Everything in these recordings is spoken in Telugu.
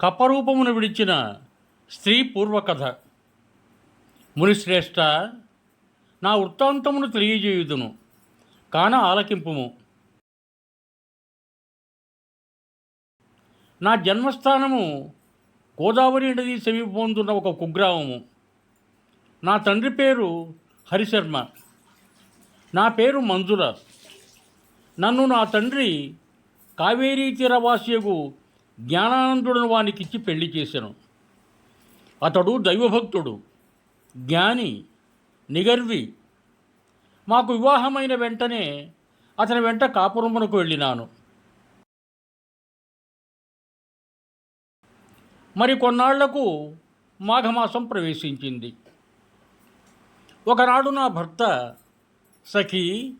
కప్పరూపమును విడిచిన స్త్రీ పూర్వకథ. మునిశ్రేష్ఠ నా వృత్తాంతమును తెలియజేయుదును కాన ఆలకింపుము. నా జన్మస్థానము గోదావరి నది సమీపందున్న ఒక కుగ్రామము. నా తండ్రి పేరు హరిశర్మ. నా పేరు మంజుల. నన్ను నా తండ్రి కావేరీ తీరవాసియగు జ్ఞానానందుడను వానికిచ్చి పెళ్ళి చేశాను. అతడు దైవభక్తుడు జ్ఞాని నిగర్వి. మాకు వివాహమైన వెంటనే అతని వెంట కాపురమునకు వెళ్ళినాను. మరి కొన్నాళ్ళకు మాఘమాసం ప్రవేశించింది. ఒకనాడు నా భర్త సఖి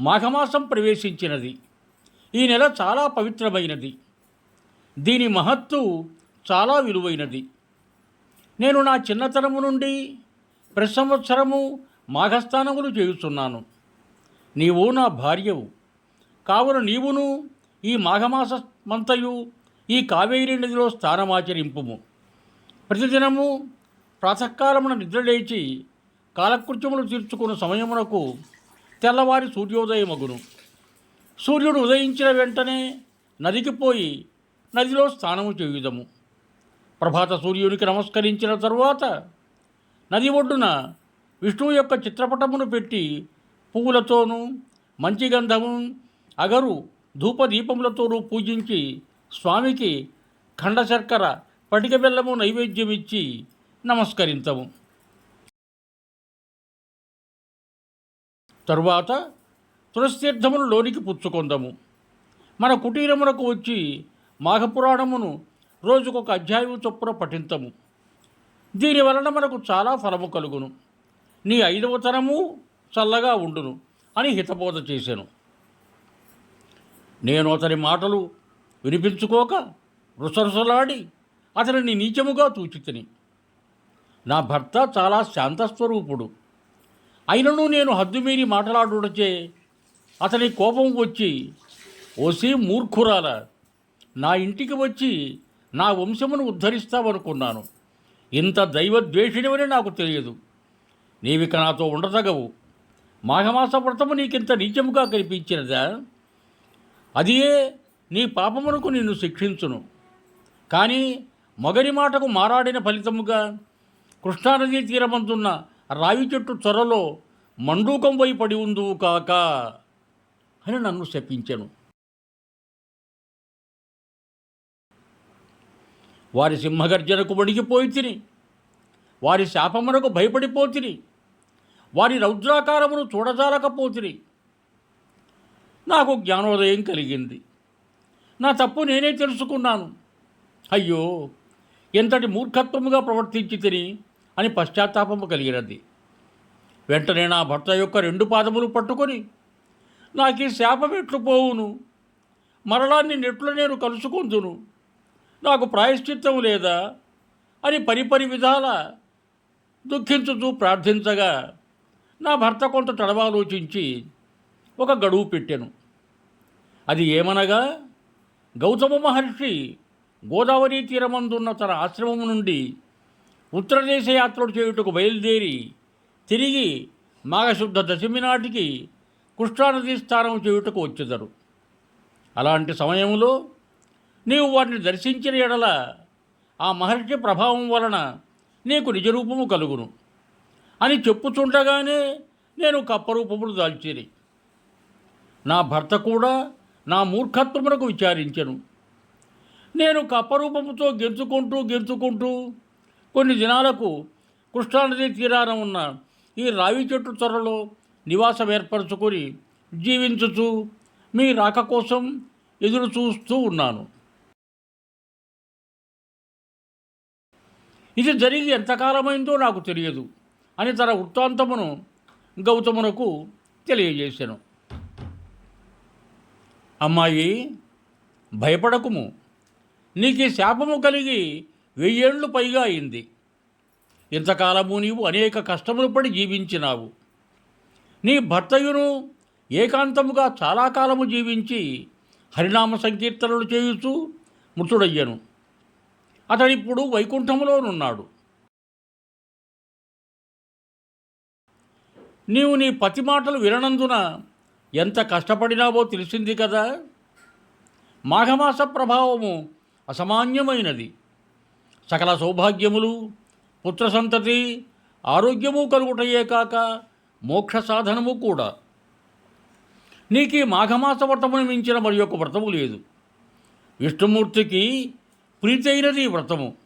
మాఘమాసం ప్రవేశించినది. ఈ నెల చాలా పవిత్రమైనది. దీని మహత్తు చాలా విలువైనది. నేను నా చిన్నతనము నుండి ప్రతి సంవత్సరము మాఘస్థానములు చేయుచున్నాను. నీవు నా భార్యవు. కావున నీవును ఈ మాఘమాస మంతయు ఈ కావేరీ నదిలో స్థానమాచరింపుము ప్రతిదినము ప్రాతకాలమున నిద్రలేచి కాలకృత్యములు తీర్చుకున్న సమయమునకు తెల్లవారి సూర్యోదయమగును. సూర్యుడు ఉదయించిన వెంటనే నదికి పోయి నదిలో స్నానము చేయుదము. ప్రభాత సూర్యునికి నమస్కరించిన తరువాత నది ఒడ్డున విష్ణువు యొక్క చిత్రపటమును పెట్టి పువ్వులతోనూ మంచి గంధము అగరు ధూపదీపములతోనూ పూజించి స్వామికి ఖండ శర్కర పటిక బెల్లము నైవేద్యమిచ్చి నమస్కరించము తరువాత తులసితీర్థమును లోనికి పుచ్చుకొందము. మన కుటీరమునకు వచ్చి మాఘపురాణమును రోజుకొక అధ్యాయం చొప్పున పఠింతము. దీని వలన మనకు చాలా ఫలము కలుగును. నీ ఐదవ తరము చల్లగా ఉండును అని హితబోధ చేశాను నేను అతని మాటలు వినిపించుకోక రుసరుసలాడి అతనిని నీచముగా తూచితిని. నా భర్త చాలా శాంతస్వరూపుడు. అయినను నేను హద్దుమీరి మాట్లాడుటచే అతని కోపం వచ్చి ఓసి మూర్ఖురాల నా ఇంటికి వచ్చి నా వంశమును ఉద్ధరిస్తావనుకున్నాను. ఇంత దైవద్వేషిణివని నాకు తెలియదు. నీవిక నాతో ఉండదగవు మాఘమాస వ్రతము నీకింత నీచముగా కనిపించినదా? అదియే నీ పాపమునకు నిన్ను శిక్షించును. కానీ మొగరి మాటకు మారాడిన ఫలితముగా కృష్ణానదీ తీరమందున్న రావి చెట్టు చొరలో మండూకం పోయి పడి ఉందువు కాక అని నన్ను శపించెను. వారి సింహగర్జనకు వణిగిపోయి తిని వారి శాపమునకు భయపడిపోతిని. వారి రౌద్రాకారమును చూడజాలకపోతిని. నాకు జ్ఞానోదయం కలిగింది. నా తప్పు నేనే తెలుసుకున్నాను. అయ్యో ఎంతటి మూర్ఖత్వముగా ప్రవర్తించి తిని అని పశ్చాత్తాపము కలిగినది. వెంటనే నా భర్త యొక్క రెండు పాదములు పట్టుకొని నాకు ఈ శాపం ఎట్లు పోవును. మరణాన్ని నెట్లు నేను కలుసుకుందును? నాకు ప్రాయశ్చిత్తం లేదా అని పరిపరి విధాల దుఃఖించుతూ ప్రార్థించగా నా భర్త కొంత తడవాలోచించి ఒక గడువు పెట్టాను. అది ఏమనగా గౌతమ మహర్షి గోదావరి తీరమందున్న తన ఆశ్రమం నుండి ఉత్తరదేశ యాత్రలు చేయుటకు బయలుదేరి తిరిగి మాఘశుద్ధ దశమి నాటికి కృష్ణానదీ స్థానం చేయుటకు వచ్చేదారు. అలాంటి సమయంలో నీవు వాటిని దర్శించిన ఎడల ఆ మహర్షి ప్రభావం వలన నీకు నిజరూపము కలుగును. అని చెప్పుచుండగానే నేను కప్పరూపములు దాల్చిరి. నా భర్త కూడా నా మూర్ఖత్వమునకు విచారించెను. నేను కప్పరూపముతో గెంతుకుంటూ గెంతుకుంటూ కొన్ని దినాలకు కృష్ణానది తీరాన ఉన్న ఈ రావి చెట్టు త్వరలో నివాసం ఏర్పరచుకొని జీవించుచు మీ రాక కోసం ఎదురు చూస్తూ ఉన్నాను. ఇది జరిగి ఎంతకాలమైందో నాకు తెలియదు అని తన వృత్తాంతమును గౌతమునకు తెలియజేశాను. అమ్మాయి భయపడకుము. నీకు శాపము కలిగి వెయ్యేళ్ళు పైగా అయింది. ఇంతకాలము నీవు అనేక కష్టములు పడి జీవించినావు. నీ భర్తయును ఏకాంతముగా చాలా కాలము జీవించి హరినామ సంకీర్తనలు చేయుచు మృతుడయ్యను. అతడిప్పుడు వైకుంఠములోనున్నాడు. నీవు నీ పతి మాటలు విననందున ఎంత కష్టపడినావో తెలిసింది కదా? మాఘమాస ప్రభావము అసామాన్యమైనది. సకల సౌభాగ్యములు పుత్ర సంతతి ఆరోగ్యము కలుగుటయే కాక మోక్ష సాధనము కూడా. నీకు ఈ మాఘమాస వ్రతమును మించిన మరి యొక్క వ్రతము లేదు. విష్ణుమూర్తికి ప్రీతైనది వ్రతము.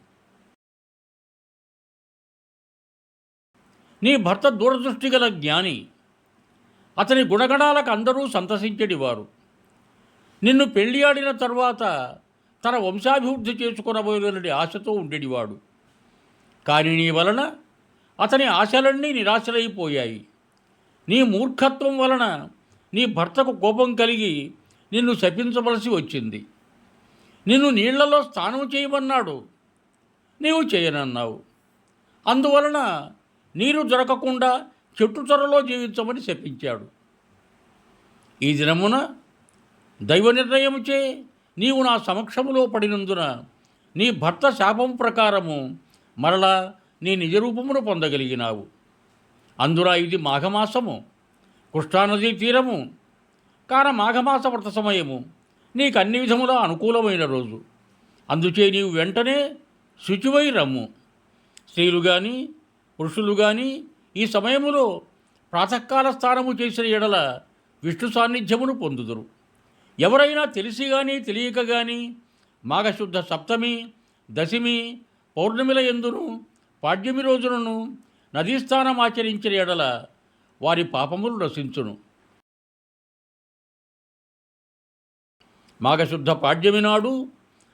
నీ భర్త దూరదృష్టి గల జ్ఞాని. అతని గుణగణాలకు అందరూ సంతసించడివారు నిన్ను పెళ్ళియాడిన తర్వాత తన వంశాభివృద్ధి చేసుకునబోయేనని ఆశతో ఉండేవాడు కానీ నీ వలన అతని ఆశలన్నీ నిరాశలైపోయాయి. నీ మూర్ఖత్వం వలన నీ భర్తకు కోపం కలిగి నిన్ను శపించవలసి వచ్చింది. నిన్ను నీళ్ళలో స్నానం చేయమన్నాడు. నీవు చేయనన్నావు. అందువలన నీరు దొరకకుండా చెట్టు త్వరలో జీవించమని శపించాడు. ఈ దినమున దైవ నిర్ణయముచే నీవు నా సమక్షములో పడినందున నీ భర్త శాపం ప్రకారము మరలా నీ నిజరూపమును పొందగలిగినావు. అందున ఇది మాఘమాసము కృష్ణానదీ తీరము కాన మాఘమాస వ్రత సమయము నీకు అన్ని విధములా అనుకూలమైన రోజు. అందుచే నీవు వెంటనే శుచివై రమ్ము స్త్రీలు కానీ పురుషులు కానీ ఈ సమయములో ప్రాతకాల స్నానము చేసిన ఎడల విష్ణు సాన్నిధ్యమును పొందుదురు. ఎవరైనా తెలిసి కానీ తెలియక కానీ మాఘశుద్ధ సప్తమి దశమి పౌర్ణమిల ఎందును పాడ్యమి రోజులను నదీ స్నానం ఆచరించిన ఎడల వారి పాపములు నశించును. మాఘశుద్ధ పాడ్యమి నాడు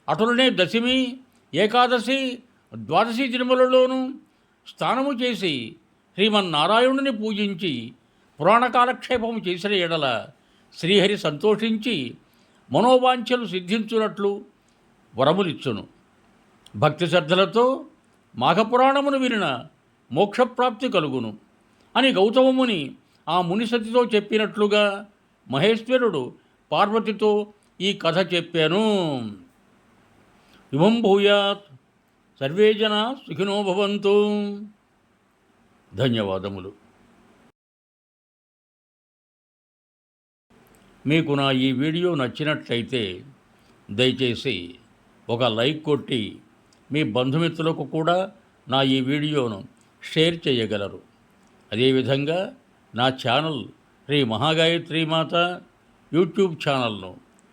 అటులనే దశమి ఏకాదశి ద్వాదశి దినములలోనూ స్నానము చేసి శ్రీమన్నారాయణుని పూజించి పురాణకాలక్షేపము చేసిన ఎడల శ్రీహరి సంతోషించి మనోవాంఛలు సిద్ధించునట్లు వరములిచ్చును. భక్తి శ్రద్ధలతో మాఘపురాణమును వినిన మోక్షప్రాప్తి కలుగును అని గౌతమముని ఆ మునిసతితో చెప్పినట్లుగా మహేశ్వరుడు పార్వతితో ఈ కథ చెప్పాను. ఇవం భూయాత్ సర్వే జన సుఖినో భవంతు. ధన్యవాదములు. మీకు నా ఈ వీడియో నచ్చినట్లయితే దయచేసి ఒక లైక్ కొట్టి మీ బంధుమిత్రులకు కూడా నా ఈ వీడియోను షేర్ చేయగలరు. అదేవిధంగా నా ఛానల్ శ్రీ మహాగాయత్రి మాత యూట్యూబ్ ఛానల్ను